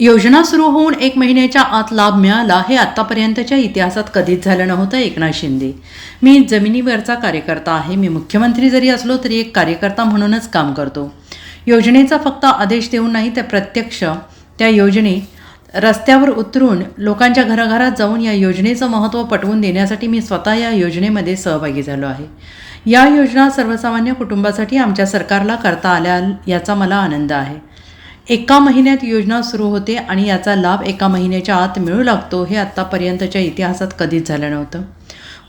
योजना सुरू होऊन एक महिन्याच्या आत लाभ मिळाला हे आत्तापर्यंतच्या इतिहासात कधीच झालं नव्हतं एकनाथ शिंदे. मी जमिनीवरचा कार्यकर्ता आहे मी मुख्यमंत्री जरी असलो तरी एक कार्यकर्ता म्हणूनच काम करतो. योजनेचा फक्त आदेश देऊन नाही तर प्रत्यक्ष त्या योजने रस्त्यावर उतरून लोकांच्या घराघरात जाऊन या योजनेचं महत्त्व पटवून देण्यासाठी मी स्वतः या योजनेमध्ये सहभागी झालो आहे. या योजना सर्वसामान्य कुटुंबासाठी आमच्या सरकारला करता आल्या याचा मला आनंद आहे. एका महिन्यात योजना सुरू होते आणि याचा लाभ एका महिन्याच्या आत मिळू लागतो हे आत्तापर्यंतच्या इतिहासात कधीच झालं नव्हतं.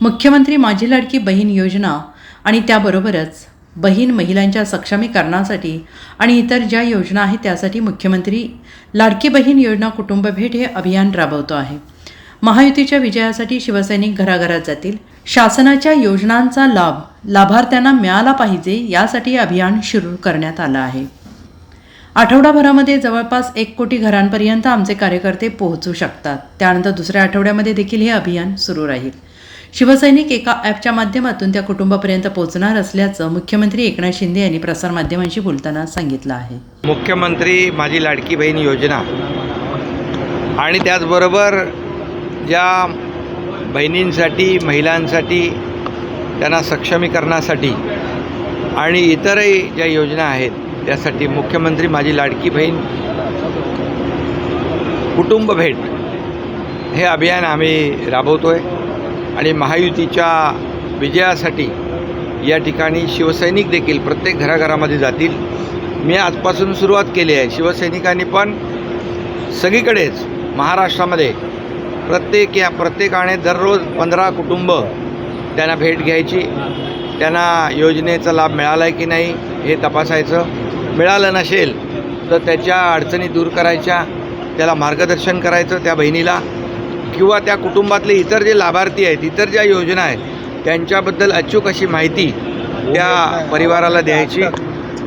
मुख्यमंत्री माझी लाडकी बहीण योजना आणि त्याबरोबरच बहीण महिलांच्या सक्षमीकरणासाठी आणि इतर ज्या योजना आहेत त्यासाठी मुख्यमंत्री लाडकी बहीण योजना कुटुंब भेट हे अभियान राबवतो आहे. महायुतीच्या विजयासाठी शिवसैनिक घराघरात जातील. शासनाच्या योजनांचा लाभ लाभार्थ्यांना मिळाला पाहिजे यासाठी अभियान सुरू करण्यात आलं आहे. आठवडाभरामध्ये जवळपास एक कोटी घरांपर्यंत आमचे कार्यकर्ते पोहोचू शकतात. त्यानंतर दुसऱ्या आठवड्यामध्ये देखील हे अभियान सुरू राहील. शिवसैनिक एका ॲपच्या माध्यमातून त्या कुटुंबापर्यंत पोहोचणार असल्याचं मुख्यमंत्री एकनाथ शिंदे यांनी प्रसारमाध्यमांशी बोलताना सांगितलं आहे. मुख्यमंत्री माझी लाडकी बहीण योजना आणि त्याचबरोबर ज्या बहिणींसाठी महिलांसाठी त्यांना सक्षमीकरणासाठी आणि इतरही ज्या योजना आहेत त्यासाठी मुख्यमंत्री माझी लाडकी बहीण कुटुंब भेट हे अभियान आम्ही राबवतो आहे आणि महायुतीच्या विजयासाठी या ठिकाणी शिवसैनिक देखील प्रत्येक घराघरामध्ये जातील. मी आजपासून सुरुवात केली आहे. शिवसैनिकांनी पण सगळीकडेच महाराष्ट्रामध्ये प्रत्येक या प्रत्येकाने दररोज पंधरा कुटुंब त्यांना भेट घ्यायची. त्यांना योजनेचा लाभ मिळाला आहे की नाही हे तपासायचं. मिळालं नसेल तर त्याच्या अडचणी दूर करायच्या त्याला मार्गदर्शन करायचं त्या बहिणीला. किंवा त्या कुटुंबातले इतर जे लाभार्थी आहेत इतर ज्या योजना आहेत त्यांच्याबद्दल अचूक अशी माहिती त्या परिवाराला द्यायची.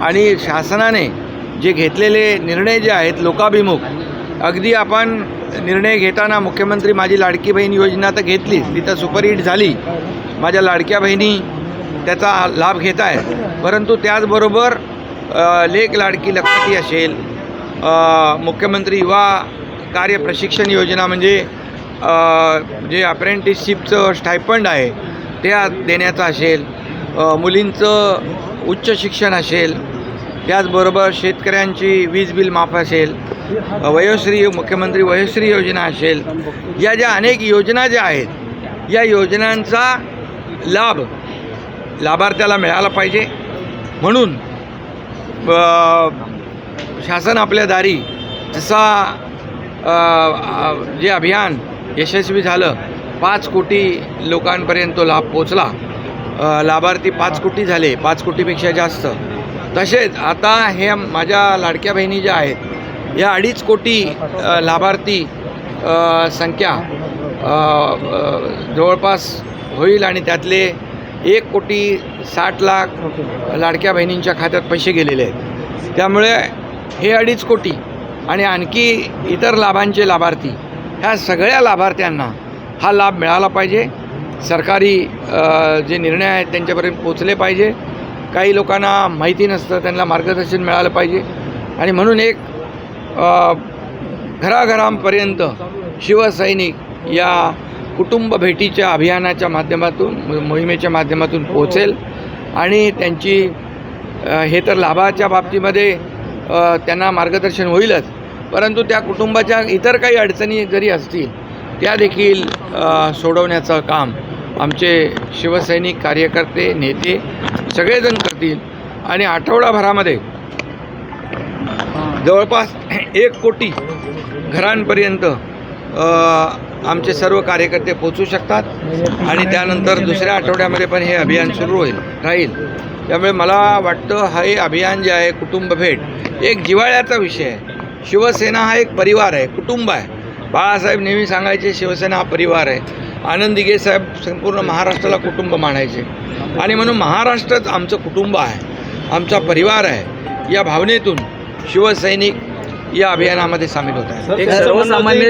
आणि शासनाने जे घेतलेले निर्णय जे आहेत लोकाभिमुख अगदी आपण निर्णय घेताना मुख्यमंत्री माझी लाडकी बहीण योजना तर घेतलीच ती तर सुपरहिट झाली. माझ्या लाडक्या बहिणी त्याचा लाभ घेत आहेत परंतु त्याचबरोबर लेख लाडकी लखपती असेल मुख्यमंत्री युवा कार्य प्रशिक्षण योजना म्हणजे जे अप्रेंटिसशिपचं स्टायपंड आहे त्या देण्याचं असेल मुलींचं उच्च शिक्षण असेल त्याचबरोबर शेतकऱ्यांची वीज बिल माफ असेल वयोश्री मुख्यमंत्री वयोश्री योजना असेल या ज्या अनेक योजना ज्या आहेत या योजनांचा लाभ लाभार्थ्याला मिळाला पाहिजे. म्हणून शासन आपल्या दारी जसा जे अभियान यशस्वी झालं पाच कोटी लोकांपर्यंत तो लाभ पोचला लाभार्थी पाच कोटी झाले पाच कोटीपेक्षा जास्त. तसेच आता हे माझ्या लाडक्या बहिणी ज्या आहेत या अडीच कोटी लाभार्थी संख्या जवळपास होईल आणि त्यातले एक कोटी साठ लाख लाडक्या बहिणींच्या खात्यात पैसे गेलेले आहेत. त्यामुळे हे अडीच कोटी आणि आणखी इतर लाभांचे लाभार्थी ह्या सगळ्या लाभार्थ्यांना हा लाभ मिळाला पाहिजे. सरकारी जे निर्णय आहेत त्यांच्यापर्यंत पोचले पाहिजे. काही लोकांना माहिती नसतं त्यांना मार्गदर्शन मिळालं पाहिजे. आणि म्हणून एक घराघरांपर्यंत शिवसैनिक या कुटुंब भेटीच्या अभियानाच्या माध्यमातून मोहिमेच्या माध्यमातून पोचेल आणि त्यांची हे तर लाभाच्या बाबतीमध्ये त्यांना मार्गदर्शन होईलच. परंतु त्या कुटुंबाच्या इतर काही अडचणी जरी असतील त्या देखील सोडवण्याचं काम आमचे शिवसैनिक कार्यकर्ते नेते सगळेजण करतील. आणि आठवडाभरामध्ये जवळपास एक कोटी घरांपर्यंत आमचे सर्व कार्यकर्ते पोचू शकतात आणि त्यानंतर दुसऱ्या आठवड्यामध्ये पण हे अभियान सुरू होईल राहील. त्यामुळे मला वाटतं हे अभियान जे आहे कुटुंब भेट एक जिव्हाळ्याचा विषय आहे. शिवसेना हा एक परिवार आहे कुटुंब आहे. बाळासाहेब नेहमी सांगायचे शिवसेना हा परिवार आहे. आनंद साहेब संपूर्ण महाराष्ट्राला कुटुंब मानायचे. आणि म्हणून महाराष्ट्रच आमचं कुटुंब आहे आमचा परिवार आहे. या भावनेतून शिवसैनिक या अभियानामध्ये सामील होत आहे सर्वसामान्य